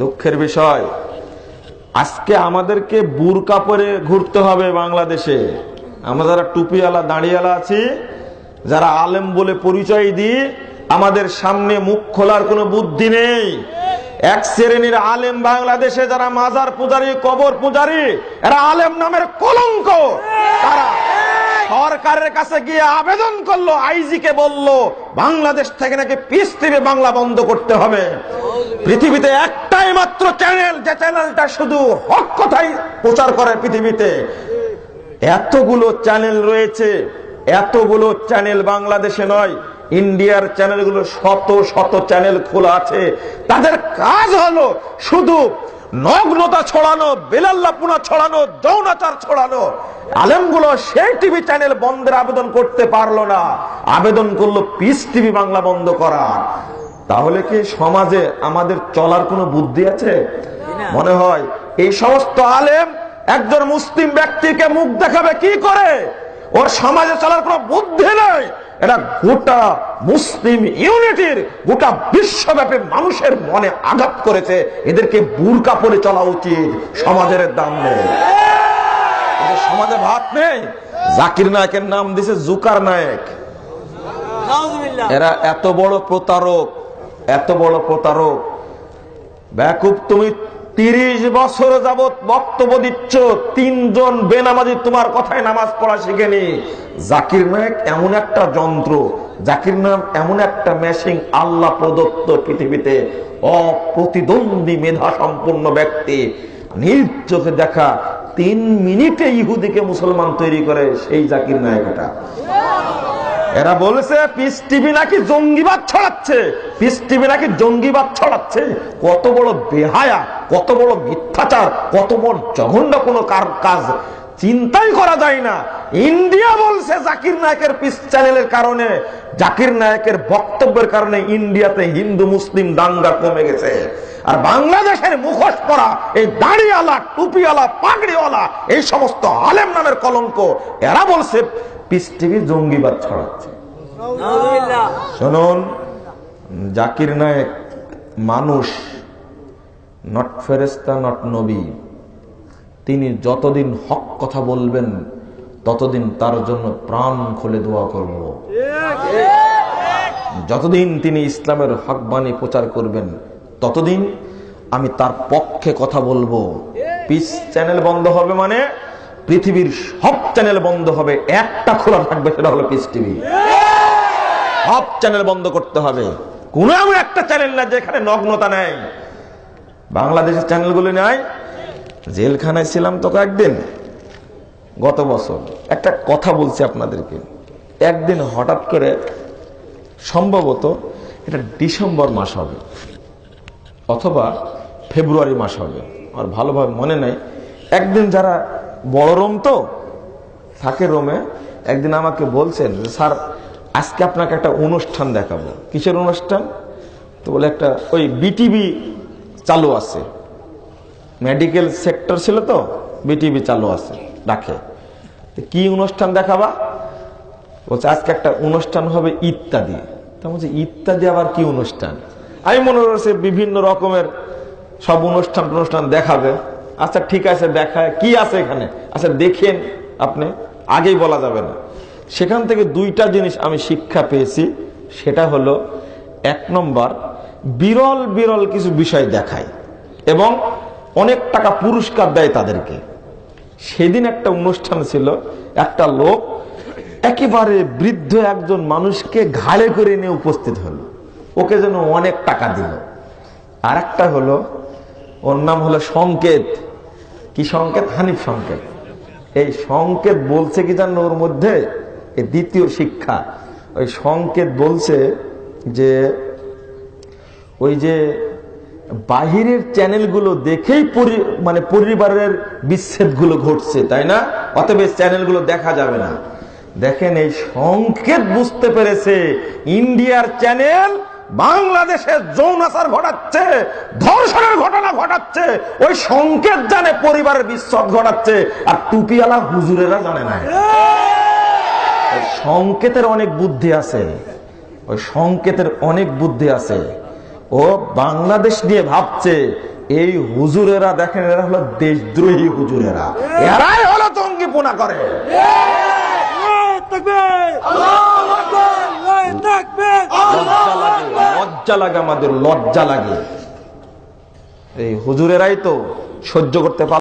দুঃখের বিষয়। আজকে আমাদেরকে বুরকা পরে ঘুরতে হবে বাংলাদেশে। আমরা যারা টুপিওয়ালা দাঁড়িয়ালা আছি, যারা আলেম বলে পরিচয় দিই, আমাদের সামনে মুখ খোলার কোনো বুদ্ধি নেই। এক শ্রেণির আলেম বাংলাদেশে যারা মাজার পূজারি, কবর পূজারি, এরা আলেম নামের কলঙ্ক। তারা সরকারের কাছে গিয়ে আবেদন করল আইজি কে বলল, বাংলাদেশ থেকে নাকি পিস টিভি বাংলা বন্ধ করতে হবে। পৃথিবীতে একটাই মাত্র চ্যানেল, যে চ্যানেলটা শুধু হক কথাই প্রচার করে পৃথিবীতে। এতগুলো চ্যানেল রয়েছে, এতগুলো চ্যানেল বাংলাদেশে নয়, ইন্ডিয়ার চ্যানেলগুলো শত শত চ্যানেল খোলা আছে। তাদের কাজ হলো শুধু নগ্নতা ছড়ানো বেলাল্লাপুনা ছড়ানো যৌনাচার ছড়ানো। আলেমগুলো সেই টিভি চ্যানেল বন্ধের আবেদন করতে পারল না। আবেদন করল পিস টিভি বাংলা বন্ধ করা। তাহলে কি সমাজে আমাদের চলার কোনো বুদ্ধি আছে? মনে হয় এই সমস্ত আলেম একজন মুসলিম ব্যক্তিকে মুখ দেখাবে কি করে? ওর সমাজে চলার কোনো বুদ্ধি নেই। এটা গোটা মুসলিম ইউনিটির গোটা বিশ্বব্যাপী মানুষের মনে আঘাত করেছে। এদেরকে বুরকা পরে চলা উচিত। সমাজের দাম নেই। সমাজে ভাত নেই। জাকির নায়কের নাম দিছে জুকার নায়ক। এরা এত বড় প্রতারক। এত বড় প্রতারক। ব্যাকুব, তুমি তিরিশ বছর যাবত বক্তব্য দিচ্ছ, তিনজন বেনামাজি তোমার কথায় নামাজ পড়া শিখেনি। জাকির নায়ক এমন একটা যন্ত্র, জাকির নাম এমন একটা মেশিন আল্লাহ প্রদত্ত পৃথিবীতে অপ্রতিদ্বন্দ্বী মেধা সম্পন্ন ব্যক্তি। নিজ চোখে দেখা তিন মিনিটে ইহুদিকে মুসলমান তৈরি করে সেই জাকির নায়ক এটা। এরা বলেছে, পিস টিভি নাকি জঙ্গিবাদ ছড়াচ্ছে? পিস টিভি নাকি জঙ্গিবাদ ছড়াচ্ছে? কত বড় বেহায়া, কত বড় মিথ্যাচার, কত বড় জঘন্য কোনো কাজ। চিন্তাই করা যায় না। ইন্ডিয়া বলছে, জাকির নায়কের পিস চ্যানেলের কারণে, জাকির নায়কের বক্তব্যের কারণে ইন্ডিয়াতে হিন্দু, মুসলিম দাঙ্গা কমে গেছে। আর বাংলাদেশের মুখোশ পরা এই দাড়িওয়ালা টুপিওয়ালা, পাগড়িওয়ালা, এই সমস্ত আলেম নামের কলঙ্ক, এরা বলছে পিস টিভি জঙ্গিবাদ ছড়াচ্ছে। শুনুন জাকির নায়ক মানুষ নট ফেরেস্তা নট নবী। তিনি যতদিন হক কথা বলবেন ততদিন তার জন্য প্রাণ খুলে দোয়া করব। যতদিন তিনি ইসলামের হক বাণী প্রচার করবেন ততদিন আমি তার পক্ষে কথা বলব। পিস চ্যানেল বন্ধ হবে মানে পৃথিবীর সব চ্যানেল বন্ধ হবে, একটা খোলা থাকবে, সেটা হলো পিস টিভি সব চ্যানেল বন্ধ করতে হবে। কোন এমন একটা চ্যানেল না যেখানে নগ্নতা নেই। বাংলাদেশের চ্যানেলগুলি নাই। জেলখানায় ছিলাম তো কয়েকদিন, গত বছর। একটা কথা বলছি আপনাদেরকে। একদিন হঠাৎ করে সম্ভবত এটা ডিসেম্বর মাস হবে, অথবা ফেব্রুয়ারি মাস হবে। আর ভালোভাবে মনে নেই। একদিন যারা বড় রোম তো? থাকে রোমে। একদিন আমাকে বলছেন যে, স্যার, আজকে আপনাকে একটা অনুষ্ঠান দেখাবো। কিসের অনুষ্ঠান? তো বলে একটা, ওই বিটিভি চালু আছে। মেডিকেল সেক্টর ছিল তো, বিটিভি চালু আছে তো কি অনুষ্ঠান দেখাবা? বলছে, আজকে একটা অনুষ্ঠান হবে ইত্যাদি। তা বলছে, ইত্যাদি আবার কি অনুষ্ঠান? আমি মনে করছি বিভিন্ন রকমের সব অনুষ্ঠান অনুষ্ঠান দেখাবে। আচ্ছা ঠিক আছে, দেখায়। কি আছে এখানে? আচ্ছা দেখেন আপনি, আগেই বলা যাবে না। সেখান থেকে দুইটা জিনিস আমি শিক্ষা পেয়েছি। সেটা হলো, এক নম্বর, বিরল বিরল কিছু বিষয় দেখায় এবং অনেক টাকা পুরস্কার দেয় তাদেরকে। সেদিন একটা অনুষ্ঠান ছিল, একটা লোক একেবারে বৃদ্ধ একজন মানুষকে ঘাড়ে করে নিয়ে উপস্থিত হলো। ওকে যেন অনেক টাকা দিল। আর একটা হলো, ওর নাম হলো সংকেত। কি সংকেত? হানিফ সংকেত। এই সংকেত বলছে কি জানো ওর মধ্যে? এই দ্বিতীয় শিক্ষা। ওই সংকেত বলছে যে, ওই যে বাহিরের চ্যানেলগুলো দেখেই মানে পরিবারের বিচ্ছেদগুলো ঘটছে, তাই না? অতএব এই চ্যানেলগুলো দেখা যাবে না। দেখেন এই সংকেত বুঝতে পেরেছে ইন্ডিয়ার চ্যানেল বাংলাদেশে যৌনাচার ঘটাচ্ছে ধর্ষণের ঘটনা ঘটাচ্ছে ওই সংকেত জানে পরিবারের বিচ্ছেদ ঘটাচ্ছে আর টুপিওয়ালা হুজুরেরা জানে না সংকেতের অনেক বুদ্ধি আছে ওই সংকেতের অনেক বুদ্ধি আছে। ও বাংলাদেশ নিয়ে ভাবছে এই হুজুরেরা দেখেন এরা হলো দেশদ্রোহী হুজুরেরা। এরাই হলো জঙ্গিপোনা করে। লজ্জা লজ্জা লাগে আমাদের লজ্জা লাগে। এই হুজুরেরাই তো সহ্য করতে